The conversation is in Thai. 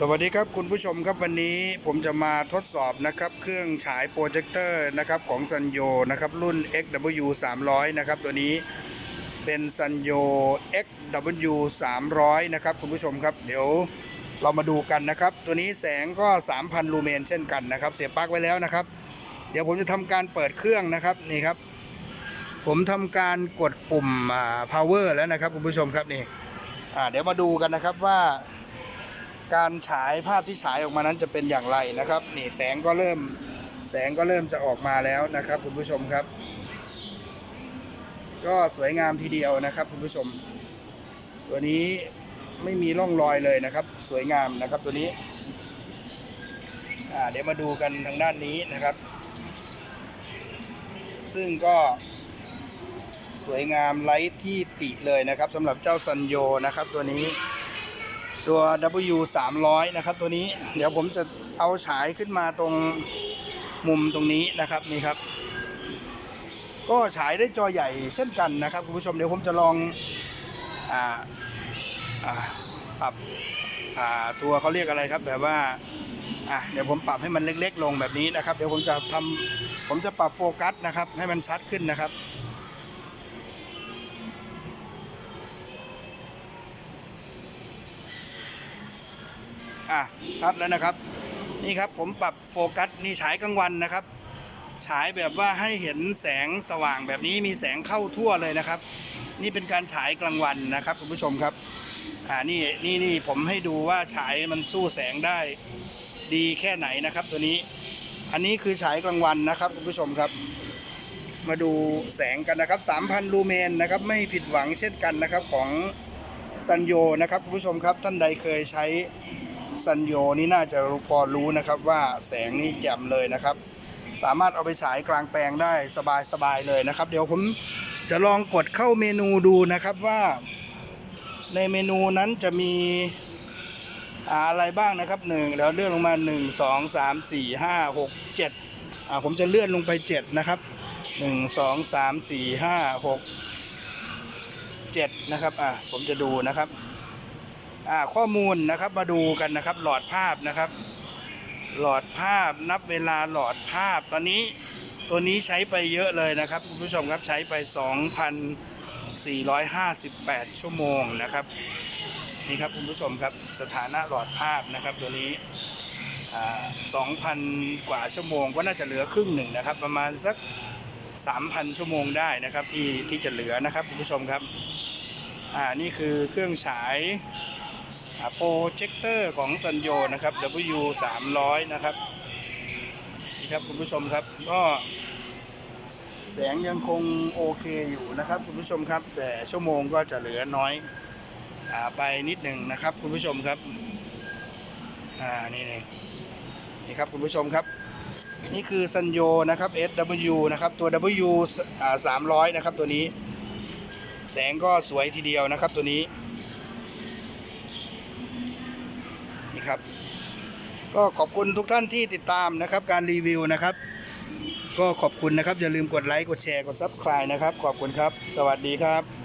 สวัสดีครับคุณผู้ชมครับวันนี้ผมจะมาทดสอบนะครับเครื่องฉายโปรเจคเตอร์นะครับของซันโยนะครับรุ่น XW 300นะครับตัวนี้เป็นซันโย XW 300นะครับคุณผู้ชมครับเดี๋ยวเรามาดูกันนะครับ ตัวนี้แสงก็ 3,000 ลูเมนเช่นกันนะครับ เสียบปลั๊กไว้แล้วนะครับ เดี๋ยวผมจะทำการเปิดเครื่องนะครับนี่ครับ ผมทำการกดปุ่ม power แล้วนะครับคุณผู้ชมครับนี่เดี๋ยวมาดูกันนะครับว่า การฉายภาพที่ฉายออกมานั้นจะเป็นอย่างไรนะครับนี่แสงก็เริ่มแสงก็เริ่มจะออกมาแล้วนะครับคุณผู้ชมครับ ก็สวยงามทีเดียวนะครับคุณผู้ชม ตัวนี้ไม่มีร่องรอยเลยนะครับ สวยงามนะครับตัวนี้เดี๋ยวมาดูกันทางด้านนี้นะครับ ซึ่งก็สวยงามไร้ที่ติเลยนะครับสำหรับเจ้าซันโยนะครับตัวนี้ ตัว W 300นะครับ ตัวนี้เดี๋ยวผมจะเอาฉายขึ้นมาตรงมุมตรงนี้นะครับนี่ครับ ก็ฉายได้จอใหญ่เช่นกันนะครับคุณผู้ชมเดี๋ยวผมจะลองอ่าอ่าปรับอ่าตัวเขาเรียกอะไรครับแบบว่าอะเดี๋ยวผมปรับให้มันเล็ก ๆ ลงแบบนี้นะครับ เดี๋ยวผมจะทำผมจะปรับโฟกัสนะครับ ให้มันชัดขึ้นนะครับ อะชัดแล้วนะครับ นี่ครับผมปรับโฟกัสนี่ฉายกลางวันนะครับ ฉายแบบว่าให้เห็นแสงสว่างแบบนี้มีแสงเข้าทั่วเลยนะครับ นี่เป็นการฉายกลางวันนะครับคุณผู้ชมครับอ่านี่นี่นี่ผมให้ดูว่าฉายมันสู้แสงได้ดีแค่ไหนนะครับ ตัวนี้ อันนี้คือฉายกลางวันนะครับคุณผู้ชมครับ มาดูแสงกันนะครับ 3,000 ลูเมนนะครับ ไม่ผิดหวังเช่นกันนะครับของซันโยนะครับคุณผู้ชมครับท่านใดเคยใช้ ซันโยนี่น่าจะรู้พอรู้นะครับว่าแสงนี่แจ่มเลยนะครับ สามารถเอาไปฉายกลางแปลงได้สบายๆเลยนะครับ เดี๋ยวผมจะลองกดเข้าเมนูดูนะครับว่า ในเมนูนั้นจะมีอะไรบ้างนะครับหนึ่งเดี๋ยวเลื่อนลงมาหนึ่งสองสามสี่ห้าหกเจ็ดอ่าผมจะเลื่อนลงไปเจ็ดนะครับหนึ่งสองสามสี่ห้าหกเจ็ดนะครับอ่าผมจะดูนะครับ ข้อมูลนะครับมาดูกันนะครับ หลอดภาพนะครับ หลอดภาพนับเวลาหลอดภาพ ตอนนี้ตัวนี้ใช้ไปเยอะเลยนะครับคุณผู้ชมครับใช้ไป 2,458 ชั่วโมงนะครับนี่ครับคุณผู้ชมครับสถานะหลอดภาพนะครับตัวนี้อ่า2,000 กว่าชั่วโมงก็น่าจะเหลือครึ่งหนึ่งนะครับ ประมาณสัก 3,000 ชั่วโมงได้นะครับที่ที่จะเหลือนะครับคุณผู้ชมครับอ่านี่คือเครื่องฉาย โปรเจคเตอร์ของซันโยนะครับ W 300นะครับนี่ครับคุณผู้ชมครับก็แสงยังคงโอเคอยู่นะครับ คุณผู้ชมครับ แต่ชั่วโมงก็จะเหลือน้อยอไปนิดหนึ่งนะครับ คุณผู้ชมครับอ่านี่นี่นี่ครับคุณผู้ชมครับนี่คือซันโยนะครับ SW นะครับตัว W 300 นะครับตัวนี้ แสงก็สวยทีเดียวนะครับตัวนี้ ครับ ก็ขอบคุณทุกท่านที่ติดตามนะครับ การรีวิวนะครับ ก็ขอบคุณนะครับ อย่าลืมกดไลค์กดแชร์กดซับสไคร b e นะครับ ขอบคุณครับ สวัสดีครับ